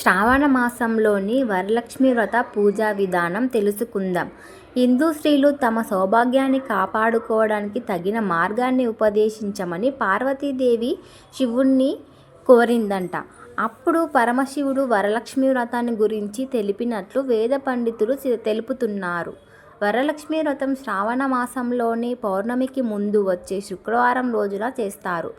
శ్రావణ మాసంలోని వరలక్ష్మి వ్రత పూజా విధానం తెలుసుకుందాం. హిందూ స్త్రీలు తమ సౌభాగ్యాన్ని కాపాడుకోవడానికి తగిన మార్గాన్ని ఉపదేశించమని పార్వతీదేవి శివుణ్ణి కోరిందంట అప్పుడు పరమశివుడు వరలక్ష్మి వ్రతాన్ని గురించి తెలిపినట్లు వేద పండితులు తెలుపుతున్నారు. వరలక్ష్మి వ్రతం శ్రావణ మాసంలోని పౌర్ణమికి ముందు వచ్చే శుక్రవారం రోజున చేస్తారు.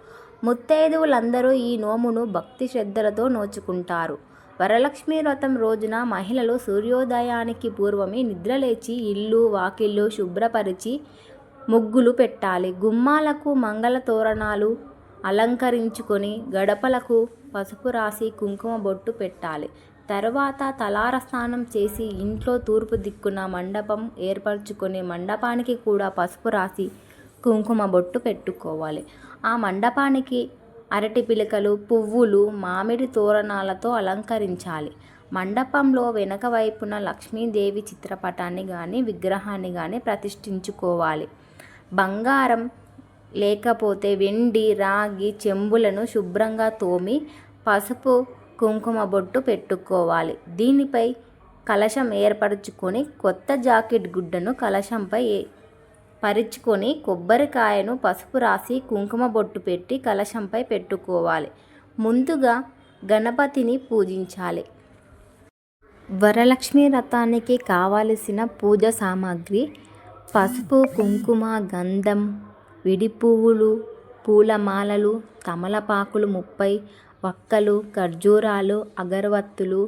ముత్తైదువులందరూ ఈ నోమును భక్తి శ్రద్ధలతో నోచుకుంటారు. వరలక్ష్మి వ్రతం రోజున మహిళలు సూర్యోదయానికి పూర్వమే నిద్రలేచి ఇల్లు వాకిళ్ళు శుభ్రపరిచి ముగ్గులు పెట్టాలి. గుమ్మాలకు మంగళ తోరణాలు అలంకరించుకొని గడపలకు పసుపు రాసి కుంకుమ బొట్టు పెట్టాలి. తర్వాత తలార స్నానం చేసి ఇంట్లో తూర్పు దిక్కున మండపం ఏర్పరచుకొని మండపానికి కూడా పసుపు రాసి కుంకుమ బొట్టు పెట్టుకోవాలి. ఆ మండపానికి అరటి పిలకలు, పువ్వులు, మామిడి తోరణాలతో అలంకరించాలి. మండపంలో వెనక వైపున లక్ష్మీదేవి చిత్రపటాన్ని కానీ విగ్రహాన్ని కానీ ప్రతిష్ఠించుకోవాలి. బంగారం లేకపోతే వెండి, రాగి చెంబులను శుభ్రంగా తోమి పసుపు, కుంకుమ బొట్టు పెట్టుకోవాలి. దీనిపై కలశం ఏర్పరచుకొని కొత్త జాకెట్ గుడ్డను కలశంపై పరుచుకొని కొబ్బరికాయను పసుపు రాసి కుంకుమ బొట్టు పెట్టి కలశంపై పెట్టుకోవాలి. ముందుగా గణపతిని పూజించాలి. వరలక్ష్మి రథానికి కావలసిన పూజ సామాగ్రి పసుపు, కుంకుమ, గంధం, విడి పువ్వులు పూలమాలలు, తమలపాకులు ముప్పై, వక్కలు, ఖర్జూరాలు, అగరవత్తులు,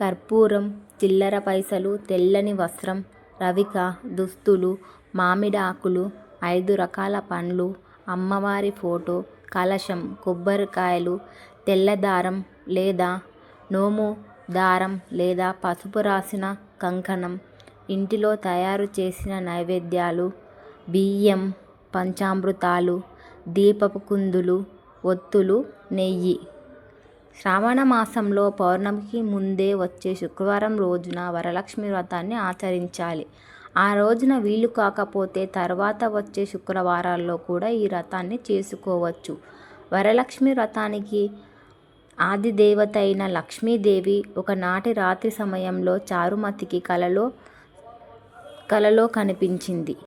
కర్పూరం, చిల్లర పైసలు, తెల్లని వస్త్రం, రవిక, దుస్తులు, మామిడాకులు, ఐదు రకాల పండ్లు, అమ్మవారి ఫోటో, కలశం, కొబ్బరికాయలు, తెల్ల దారం లేదా నోము దారం లేదా పసుపు రాసిన కంకణం, ఇంటిలో తయారు చేసిన నైవేద్యాలు, బియ్యం, పంచామృతాలు, దీపపు కుందులు, ఒత్తులు, నెయ్యి. శ్రావణ మాసంలో పౌర్ణమికి ముందే వచ్చే శుక్రవారం రోజున వరలక్ష్మి వ్రతాన్ని ఆచరించాలి. ఆ రోజున వీలు కాకపోతే తర్వాత వచ్చే శుక్రవారాల్లో కూడా ఈ వ్రతాన్ని చేసుకోవచ్చు. వరలక్ష్మి వ్రతానికి అధిదేవతైన లక్ష్మీదేవి ఒకనాటి రాత్రి సమయంలో చారుమతికి కలలో కలలో కనిపించింది.